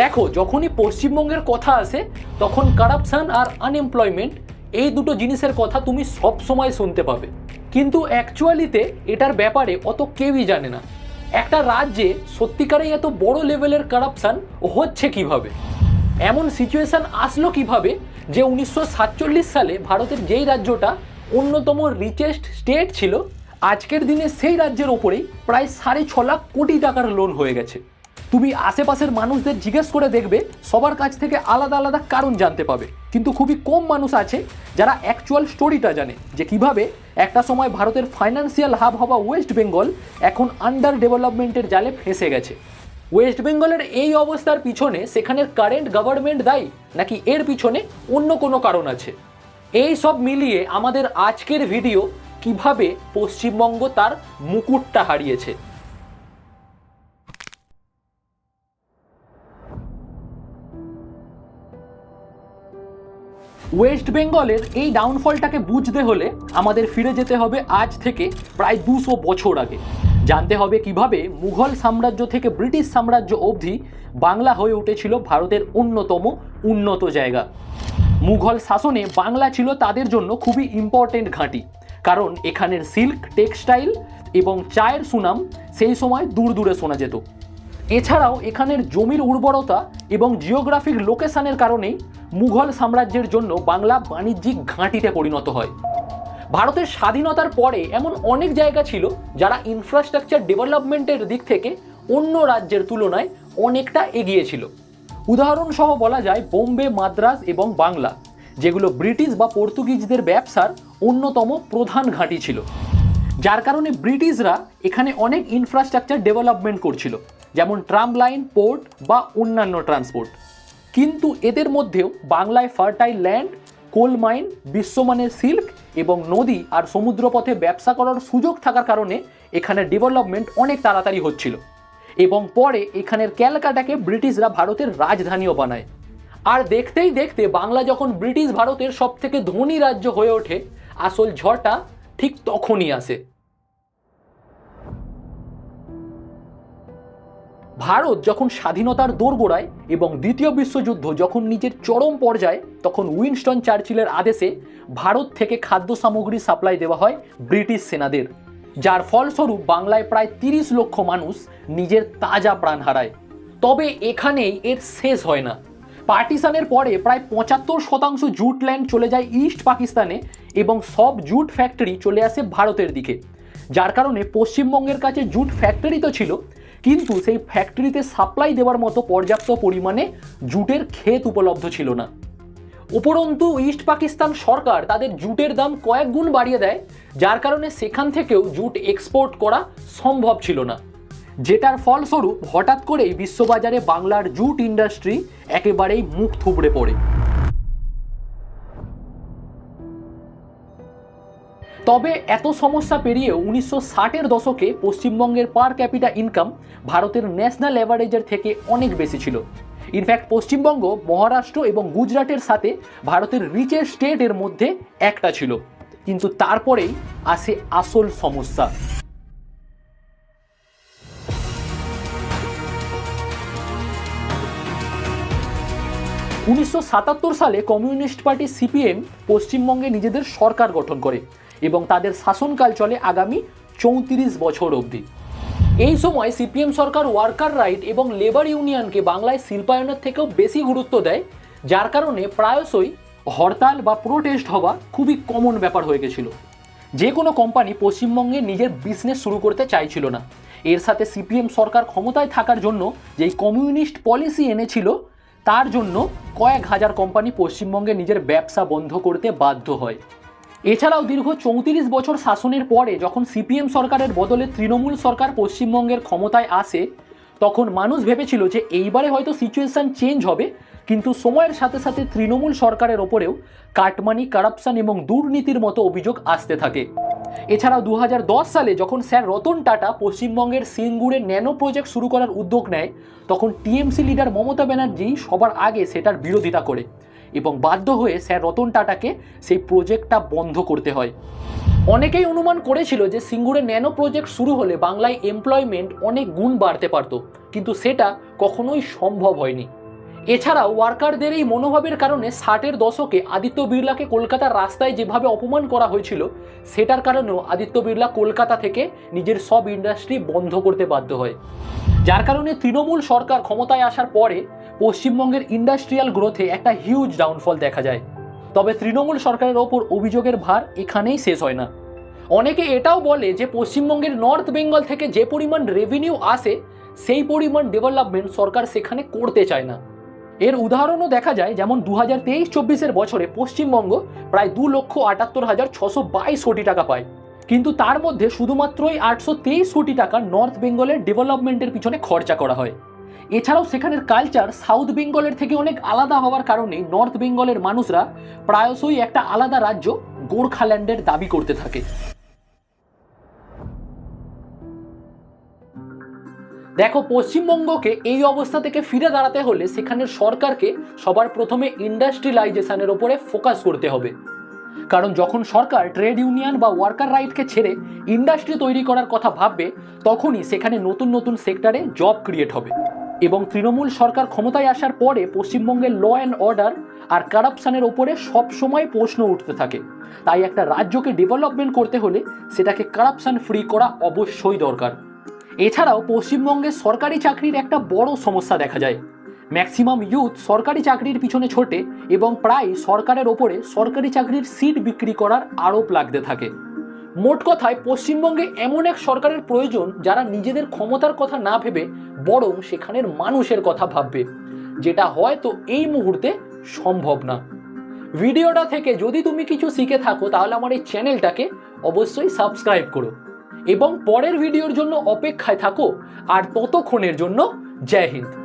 দেখো, যখনই পশ্চিমবঙ্গের কথা আসে, তখন কারাপশন আর আনএমপ্লয়মেন্ট এই দুটো জিনিসের কথা তুমি সব সময় শুনতে পাবে। কিন্তু অ্যাকচুয়ালিতে এটার ব্যাপারে অত কেউই জানে না। একটা রাজ্যে সত্যিকারেই এত বড় লেভেলের কারাপশন হচ্ছে কীভাবে? এমন সিচুয়েশন আসলো কীভাবে যে উনিশশো সাতচল্লিশ সালে ভারতের যেই রাজ্যটা অন্যতম রিচেস্ট স্টেট ছিল, আজকের দিনে সেই রাজ্যের ওপরেই প্রায় সাড়ে ছ লাখ কোটি টাকার লোন হয়ে গেছে। তুমি আশেপাশের মানুষদের জিজ্ঞেস করে দেখবে সবার কাছ থেকে আলাদা আলাদা কারণ জানতে পাবে। কিন্তু খুবই কম মানুষ আছে যারা অ্যাকচুয়াল স্টোরিটা জানে, যে কীভাবে একটা সময় ভারতের ফাইন্যান্সিয়াল হাব হওয়া ওয়েস্ট বেঙ্গল এখন আন্ডার ডেভেলপমেন্টের জালে ফেঁসে গেছে। ওয়েস্ট বেঙ্গলের এই অবস্থার পিছনে সেখানের কারেন্ট গভর্নমেন্ট দায়ী, নাকি এর পিছনে অন্য কোনো কারণ আছে? এই সব মিলিয়ে আমাদের আজকের ভিডিও কীভাবে পশ্চিমবঙ্গ তার মুকুটটা হারিয়েছে। ওয়েস্ট বেঙ্গলের এই ডাউনফলটাকে বুঝতে হলে আমাদের ফিরে যেতে হবে আজ থেকে প্রায় দুশো বছর আগে। জানতে হবে কীভাবে মুঘল সাম্রাজ্য থেকে ব্রিটিশ সাম্রাজ্য অবধি বাংলা হয়ে উঠেছিল ভারতের অন্যতম উন্নত জায়গা। মুঘল শাসনে বাংলা ছিল তাদের জন্য খুবই ইম্পর্টেন্ট ঘাঁটি। কারণ এখানের সিল্ক টেক্সটাইল এবং চায়ের সুনাম সেই সময় দূর দূরে শোনা যেত। এছাড়াও এখানের জমির উর্বরতা এবং জিওগ্রাফিক লোকেশানের কারণেই মুঘল সাম্রাজ্যের জন্য বাংলা বাণিজ্যিক ঘাঁটিতে পরিণত হয়। ভারতের স্বাধীনতার পরে এমন অনেক জায়গা ছিল যারা ইনফ্রাস্ট্রাকচার ডেভেলপমেন্টের দিক থেকে অন্য রাজ্যের তুলনায় অনেকটা এগিয়ে ছিল। উদাহরণসহ বলা যায় বোম্বে মাদ্রাজ এবং বাংলা, যেগুলো ব্রিটিশ বা পর্তুগিজদের ব্যবসার অন্যতম প্রধান ঘাঁটি ছিল। যার কারণে ব্রিটিশরা এখানে অনেক ইনফ্রাস্ট্রাকচার ডেভেলপমেন্ট করছিল। যেমন ট্রাম লাইন, পোর্ট বা অন্যান্য ট্রান্সপোর্ট। কিন্তু এদের মধ্যেও বাংলায় ফার্টাইল ল্যান্ড, কোল মাইন, বিশ্বমানের সিল্ক এবং নদী আর সমুদ্রপথে ব্যবসা করার সুযোগ থাকার কারণে এখানে ডেভেলপমেন্ট অনেক তাড়াতাড়ি হচ্ছিল। এবং পরে এখানের ক্যালকাটাকে ব্রিটিশরা ভারতের রাজধানীও বানায়। আর দেখতেই দেখতে বাংলা যখন ব্রিটিশ ভারতের সব থেকে ধনী রাজ্য হয়ে ওঠে, আসল ঝড়টা ঠিক তখনই আসে। ভারত যখন স্বাধীনতার দোরগোড়ায় এবং দ্বিতীয় বিশ্বযুদ্ধ যখন নিজের চরম পর্যায়ে, তখন উইনস্টন চার্চিলের আদেশে ভারত থেকে খাদ্য সামগ্রী সাপ্লাই দেওয়া হয় ব্রিটিশ সেনাদের। যার ফলস্বরূপ বাংলায় প্রায় তিরিশ লক্ষ মানুষ নিজের তাজা প্রাণ হারায়। তবে এখানেই এর শেষ হয় না। পার্টিশনের পরে প্রায় পঁচাত্তর শতাংশ জুট ল্যান্ড চলে যায় ইস্ট পাকিস্তানে এবং সব জুট ফ্যাক্টরি চলে আসে ভারতের দিকে। যার কারণে পশ্চিমবঙ্গের কাছে জুট ফ্যাক্টরি তো ছিল কিন্তু সেই ফ্যাক্টরিতে সাপ্লাই দেওয়ার মতো পর্যাপ্ত পরিমাণে জুটের ক্ষেত উপলব্ধ ছিল না। উপরন্তু ইস্ট পাকিস্তান সরকার তাদের জুটের দাম কয়েক গুণ বাড়িয়ে দেয়, যার কারণে সেখান থেকেও জুট এক্সপোর্ট করা সম্ভব ছিল না। যেটার ফলস্বরূপ হঠাৎ করেই বিশ্ববাজারে বাংলার জুট ইন্ডাস্ট্রি একেবারেই মুখ থুবড়ে পড়ে। তবে এত সমস্যা পেরিয়ে উনিশশো ষাটের দশকে পশ্চিমবঙ্গের পার ক্যাপিটা ইনকাম ভারতের ন্যাশনাল অ্যাভারেজের থেকে অনেক বেশি ছিল। ইনফ্যাক্ট পশ্চিমবঙ্গ, মহারাষ্ট্র এবং গুজরাটের সাথে ভারতের রিচের স্টেটের মধ্যে একটা ছিল। কিন্তু তারপরেই আসে আসল সমস্যা। উনিশশো সাতাত্তর সালে কমিউনিস্ট পার্টি সিপিএম পশ্চিমবঙ্গে নিজেদের সরকার গঠন করে। এবং তাদের শাসনকাল চলে আগামী চৌত্রিশ বছর অবধি। এই সময় সিপিএম সরকার ওয়ার্কার রাইট এবং লেবার ইউনিয়নকে বাংলায় শিল্পায়নের থেকেও বেশি গুরুত্ব দেয়, যার কারণে প্রায়শই হরতাল বা প্রোটেস্ট হওয়া খুবই কমন ব্যাপার হয়ে গেছিল। যে কোনো কোম্পানি পশ্চিমবঙ্গে নিজের বিজনেস শুরু করতে চাইছিল না। এর সাথে সিপিএম সরকার ক্ষমতায় থাকার জন্য যেই কমিউনিস্ট পলিসি এনেছিল, তার জন্য কয়েক হাজার কোম্পানি পশ্চিমবঙ্গে নিজের ব্যবসা বন্ধ করতে বাধ্য হয়। এছাড়াও দীর্ঘ চৌত্রিশ বছর শাসনের পরে যখন সিপিএম সরকারের বদলে তৃণমূল সরকার পশ্চিমবঙ্গের ক্ষমতায় আসে, তখন মানুষ ভেবেছিল যে এইবারে হয়তো সিচুয়েশন চেঞ্জ হবে, কিন্তু সময়ের সাথে সাথে তৃণমূল সরকারের ওপরেও কাটমানি কারাপশন এবং দুর্নীতির মতো অভিযোগ আসতে থাকে। এছাড়াও দু হাজার দশ সালে যখন স্যার রতন টাটা পশ্চিমবঙ্গের সিঙ্গুরে ন্যানো প্রজেক্ট শুরু করার উদ্যোগ নেয়, তখন টিএমসি লিডার মমতা ব্যানার্জি সবার আগে সেটার বিরোধিতা করে। এবং বাধ্য হয়ে স্যার রতন টাটাকে সেই প্রজেক্টটা বন্ধ করতে হয়। অনেকেই অনুমান করেছিল যে সিঙ্গুরে ন্যানো প্রজেক্ট শুরু হলে বাংলায় এমপ্লয়মেন্ট অনেক গুণ বাড়তে পারত, কিন্তু সেটা কখনোই সম্ভব হয়নি। এছাড়াও ওয়ার্কারদের এই মনোভাবের কারণে ষাটের দশকে আদিত্য বিড়লাকে কলকাতার রাস্তায় যেভাবে অপমান করা হয়েছিল, সেটার কারণেও আদিত্য বিড়লা কলকাতা থেকে নিজের সব ইন্ডাস্ট্রি বন্ধ করতে বাধ্য হয়। যার কারণে তৃণমূল সরকার ক্ষমতায় আসার পরে পশ্চিমবঙ্গের ইন্ডাস্ট্রিয়াল গ্রোথে একটা হিউজ ডাউনফল দেখা যায়। তবে তৃণমূল সরকারের ওপর অভিযোগের ভার এখানেই শেষ হয় না। অনেকে এটাও বলে যে পশ্চিমবঙ্গের নর্থ বেঙ্গল থেকে যে পরিমাণ রেভিনিউ আসে, সেই পরিমাণ ডেভেলপমেন্ট সরকার সেখানে করতে চায় না। এর উদাহরণও দেখা যায় যেমন দু হাজার তেইশ চব্বিশের বছরে পশ্চিমবঙ্গ প্রায় দু লক্ষ আটাত্তর হাজার ছশো বাইশ কোটি টাকা পায়। কিন্তু তার মধ্যে শুধুমাত্রই আটশো তেইশ কোটি টাকা নর্থ বেঙ্গলের ডেভেলপমেন্টের পিছনে খরচা করা হয়। এছাড়াও সেখানের কালচার সাউথ বেঙ্গলের থেকে অনেক আলাদা হওয়ার কারণে নর্থ বেঙ্গলের মানুষরা প্রায়শই একটা আলাদা রাজ্য গোর্খাল্যান্ডের দাবি করতে থাকে। দেখো, পশ্চিমবঙ্গকে এই অবস্থা থেকে ফিরে দাঁড়াতে হলে সেখানের সরকারকে সবার প্রথমে ইন্ডাস্ট্রিয়ালাইজেশনের ওপরে ফোকাস করতে হবে। কারণ যখন সরকার ট্রেড ইউনিয়ন বা ওয়ার্কার রাইটকে ছেড়ে ইন্ডাস্ট্রি তৈরি করার কথা ভাববে, তখনই সেখানে নতুন নতুন সেক্টরে জব ক্রিয়েট হবে। এবং তৃণমূল সরকার ক্ষমতায় আসার পরে পশ্চিমবঙ্গের ল অ্যান্ড অর্ডার আর কারাপশানের ওপরে সবসময় প্রশ্ন উঠতে থাকে। তাই একটা রাজ্যকে ডেভেলপমেন্ট করতে হলে সেটাকে কারাপশান ফ্রি করা অবশ্যই দরকার। এছাড়াও পশ্চিমবঙ্গে সরকারি চাকরির একটা বড় সমস্যা দেখা যায়। ম্যাক্সিমাম ইউথ সরকারি চাকরির পিছনে ছোটে এবং প্রায় সরকারের ওপরে সরকারি চাকরির সিট বিক্রি করার আরোপ লাগতে থাকে। মোট কথায় পশ্চিমবঙ্গে এমন এক সরকারের প্রয়োজন যারা নিজেদের ক্ষমতার কথা না ভেবে, বরং সেখানের মানুষের কথা ভাববে। যেটা হয়তো এই মুহূর্তে সম্ভব না। ভিডিওটা থেকে যদি তুমি কিছু শিখে থাকো, তাহলে আমার এই চ্যানেলটাকে অবশ্যই সাবস্ক্রাইব করো। এবং পরের ভিডিওর জন্য অপেক্ষায় থাকো, আর ততক্ষণের জন্য জয় হিন্দ।